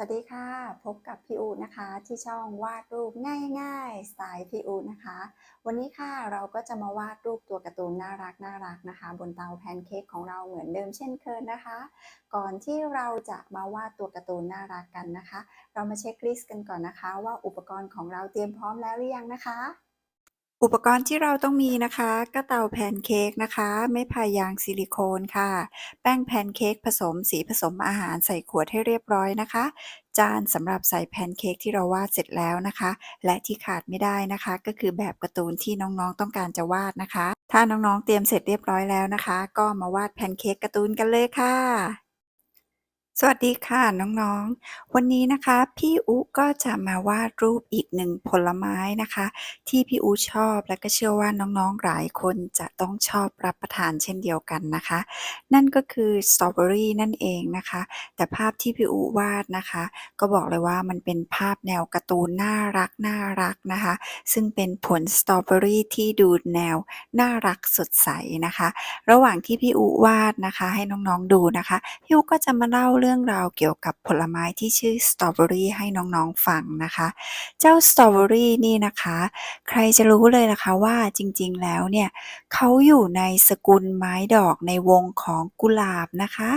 สวัสดีค่ะ พบกับพี่อูนะคะ ที่ช่องวาดรูปง่ายๆสไตล์พี่อูนะคะ วันนี้ค่ะเราก็จะมาวาดรูปตัวการ์ตูนน่ารักน่ารักนะคะ บนเตาแพนเค้กของเราเหมือนเดิมเช่นเคยนะคะ ก่อนที่เราจะมาวาดตัวการ์ตูนน่ารักกันนะคะ เรามาเช็คลิสต์กันก่อนนะคะ ว่าอุปกรณ์ของเราเตรียมพร้อมแล้วหรือยังนะคะ อุปกรณ์ที่เราต้องมีนะคะ ก็เตาแพนเค้กนะคะ ไม้พายางซิลิโคนค่ะ แป้งแพนเค้กผสมสีผสมอาหารใส่ขวดให้เรียบร้อยนะคะ จานสำหรับใส่แพนเค้กที่เราวาดเสร็จแล้วนะคะ และที่ขาดไม่ได้นะคะ ก็คือแบบการ์ตูนที่น้องๆต้องการจะวาดนะคะ ถ้าน้องๆเตรียมเสร็จเรียบร้อยแล้วนะคะ ก็มาวาดแพนเค้กการ์ตูนกันเลยค่ะ สวัสดีค่ะน้องๆ วันนี้นะคะ พี่อุก็จะมาวาดรูปอีกหนึ่งผลไม้นะคะ ที่พี่อุชอบและก็เชื่อว่าน้องๆหลายคนจะต้องชอบรับประทานเช่นเดียวกันนะคะ นั่นก็คือสตรอเบอรี่นั่นเองนะคะ แต่ภาพที่พี่อุวาดนะคะ ก็บอกเลยว่ามันเป็นภาพแนวการ์ตูนน่ารักน่ารักนะคะ ซึ่งเป็นผลสตรอเบอรี่ที่ดูแนวน่ารักสดใสนะคะ ระหว่างที่พี่อุวาดนะคะ ให้น้องๆดูนะคะพี่อุก็จะมาเล่าเรื่องราวเกี่ยวกับผลไม้ที่ชื่อสตรอเบอรี่ให้น้องๆฟังนะคะ เจ้าสตรอเบอรี่นี่นะคะ ใครจะรู้เลยนะคะว่าจริงๆแล้วเนี่ยเขาอยู่ในสกุลไม้ดอกในวงของกุหลาบนะคะ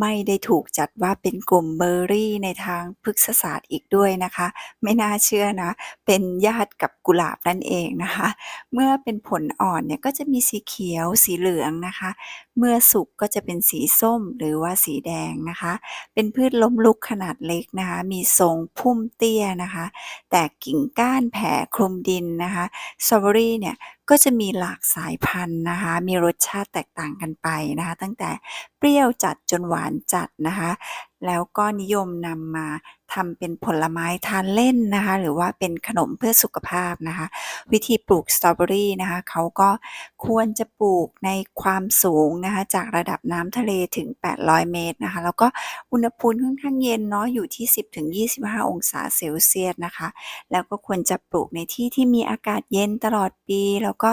ไม่ได้ถูกจัดว่าเป็นกลุ่มเบอร์รี่ในทางพฤกษศาสตร์อีกด้วยนะคะ ไม่น่าเชื่อนะ เป็นญาติกับกุหลาบนั่นเองนะคะ เมื่อเป็นผลอ่อนเนี่ยก็จะมีสีเขียวสีเหลืองนะคะ เมื่อสุกก็จะเป็นสีส้มหรือว่าสีแดงนะคะเป็นพืชล้มลุกขนาดเล็กนะคะ มีทรงพุ่มเตี้ยนะคะ แต่กิ่งก้านแผ่คลุมดินนะคะสตรอเบอรี่เนี่ยก็จะมีหลากสายพันธุ์นะคะ มีรสชาติแตกต่างกันไปนะคะ ตั้งแต่เปรี้ยวจัดจนหวานจัดนะคะ แล้วก็นิยมนำมา ทำเป็นผลไม้ทานเล่นนะคะ หรือว่าเป็นขนมเพื่อสุขภาพนะคะ วิธีปลูกสตรอเบอรี่นะคะเขาก็ควรจะปลูกในความสูงนะคะ จากระดับน้ำทะเลถึง 800 เมตรนะคะ แล้วก็อุณหภูมิค่อนข้างเย็นเนาะอยู่ที่ 10-25 องศาเซลเซียสนะคะ แล้วก็ควรจะปลูกในที่ที่มีอากาศเย็นตลอดปี แล้วก็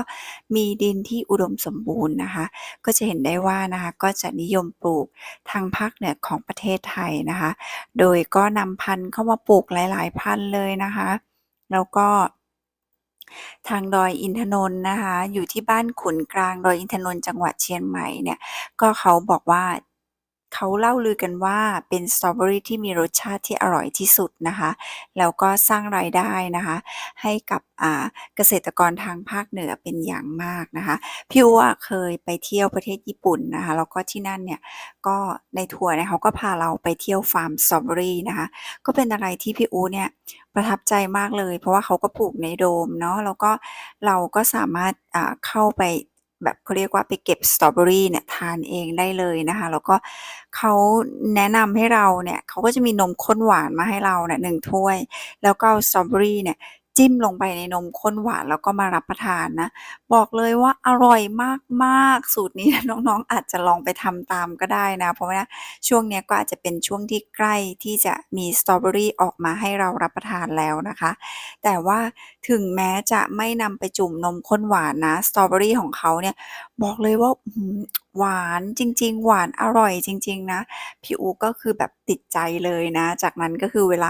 มีดินที่อุดมสมบูรณ์นะคะ ก็จะเห็นได้ว่านะคะก็จะนิยมปลูกทางภาคเหนือของประเทศไทยนะคะ โดยก็นำพันธุ์เข้ามาปลูกหลาย ๆ พันธุ์เลยนะคะ แล้วก็ทางดอยอินทนนท์นะคะ อยู่ที่บ้านขุนกลางดอยอินทนนท์จังหวัดเชียงใหม่เนี่ย ก็เขาบอกว่า เขาเล่าลือกันว่าเป็นสตรอเบอรี่ที่มีรสชาติที่อร่อยที่สุดนะคะ แล้วก็สร้างรายได้นะคะ ให้กับเกษตรกรทางภาคเหนือเป็นอย่างมากนะคะพี่อู๋เคยไปเที่ยวประเทศญี่ปุ่นนะคะแล้วก็ที่นั่นเนี่ยก็ในทัวร์เนี่ยเขาก็พาเราไปเที่ยวฟาร์มสตรอเบอรี่นะคะ ก็เป็นอะไรที่พี่อู๋เนี่ยประทับใจมากเลย เพราะว่าเขาก็ปลูกในโดมเนาะแล้วก็เราก็สามารถเข้าไป แบบเขาเรียกว่าไปเก็บสตรอเบอรี่เนี่ยทานเองได้เลยนะคะ แล้วก็เขาแนะนำให้เราเนี่ยเขาก็จะมีนมข้นหวานมาให้เราเนี่ยหนึ่งถ้วย แล้วก็เอาสตรอเบอรี่เนี่ย จิ้มลงไปในนมข้นหวานแล้วก็มารับประทานนะ บอกเลยว่าอร่อยมากๆ สูตรนี้น้องๆอาจจะลองไปทำตามก็ได้นะ เพราะว่าช่วงนี้ก็อาจจะเป็นช่วงที่ใกล้ที่จะมีสตรอเบอรี่ออกมาให้เรารับประทานแล้วนะคะ แต่ว่าถึงแม้จะไม่นำไปจุ่มนมข้นหวานนะสตรอเบอรี่ของเขาเนี่ยบอกเลยว่าหวานจริง ๆ หวานอร่อยจริง ๆ นะ พี่อู๋ก็คือแบบติดใจเลยนะ จากนั้นก็คือเวลา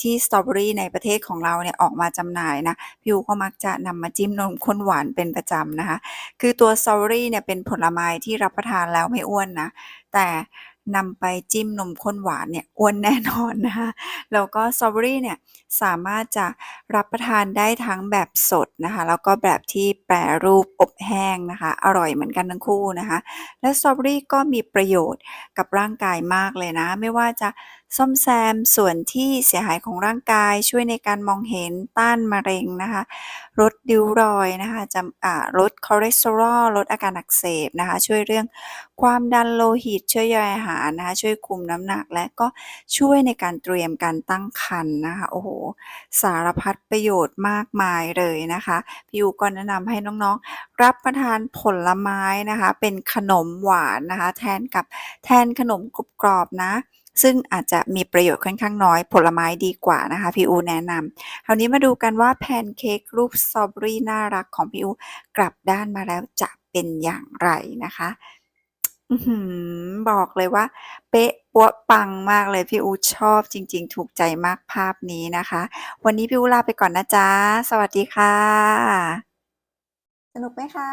ที่สตรอเบอรี่ในประเทศของเราเนี่ยออกมาจำหน่ายนะ พี่อู๋ก็มักจะนำมาจิ้มนมข้นหวานเป็นประจำนะคะ คือตัวสตรอเบอรี่เนี่ยเป็นผลไม้ที่รับประทานแล้วไม่อ้วนนะ แต่ นำไปจิ้มนมข้นหวานเนี่ยอ้วนแน่นอนนะคะแล้วก็สตรอเบอรี่เนี่ยสามารถจะรับประทานได้ทั้งแบบสดนะคะแล้วก็แบบที่แปรรูปอบแห้งนะคะอร่อยเหมือนกันทั้งคู่นะคะและสตรอเบอรี่ก็มีประโยชน์กับร่างกายมากเลยนะ ไม่ว่าจะซ่อมแซมส่วนที่เสียหายของร่างกายช่วยในการมองเห็นต้านมะเร็งนะคะลดริ้วรอยนะคะจำลดคอเลสเตอรอลลดอาการอักเสบนะคะ ช่วยเรื่องความดันโลหิต ช่วยย่อยอาหารนะคะ ช่วยคุมน้ำหนักและก็ช่วยในการเตรียมการตั้งครรภ์นะคะโอ้โฮสารพัดประโยชน์มากมายเลยนะคะพี่อู๋ก็แนะนำให้น้องๆ รับประทานผลไม้นะคะ เป็นขนมหวานนะคะ แทนกับแทนขนมกรอบๆนะ ซึ่งอาจจะมีประโยชน์ค่อนข้างน้อย ผลไม้ดีกว่านะคะพี่อูแนะนำคราวนี้มาดูกันว่าแพนเค้กรูปสตรอเบอรี่น่ารักของพี่อูกลับด้านมาแล้วจะเป็นอย่างไรนะคะอบอกเลยว่า เป๊ะปปัวปังมากเลยพี่อูชอบจริง ๆ ถูกใจมากภาพนี้นะคะ วันนี้พี่อูลาไปก่อนนะจ๊ะ สวัสดีค่ะ สนุกไหมคะ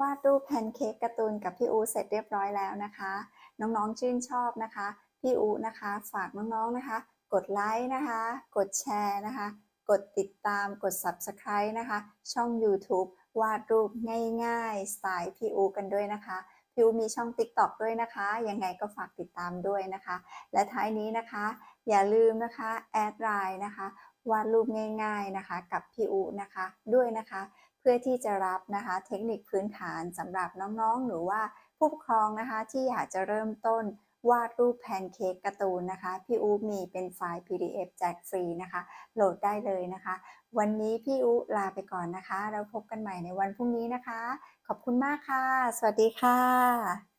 วาดรูปแพนเค้กการ์ตูนกับพี่อูเสร็จเรียบร้อยแล้วนะคะ น้องๆชื่นชอบนะคะ พี่อูนะคะ ฝากน้องๆนะคะ กดไลค์นะคะ กดแชร์นะคะ กดติดตามกด Subscribe นะคะ ช่อง YouTube วาดรูปง่ายๆ สไตล์พี่อูกันด้วยนะคะพี่อูมีช่อง TikTok ด้วยนะคะ ยังไงก็ฝากติดตามด้วยนะคะ และท้ายนี้นะคะ อย่าลืมนะคะแอดไลน์นะคะวาดรูปง่ายๆนะคะ กับพี่อูนะคะด้วยนะคะ เพื่อที่จะรับนะคะเทคนิคพื้นฐานสำหรับน้องๆ หรือว่าผู้ปกครองนะคะที่อยากจะเริ่มต้น วาดรูปแพนเค้กการ์ตูนนะคะ พี่อูมีเป็นไฟล์ PDF แจกฟรีนะคะ โหลดได้เลยนะคะ วันนี้พี่อูลาไปก่อนนะคะแล้วพบกันใหม่ในวันพรุ่งนี้นะคะ ขอบคุณมากค่ะ สวัสดีค่ะ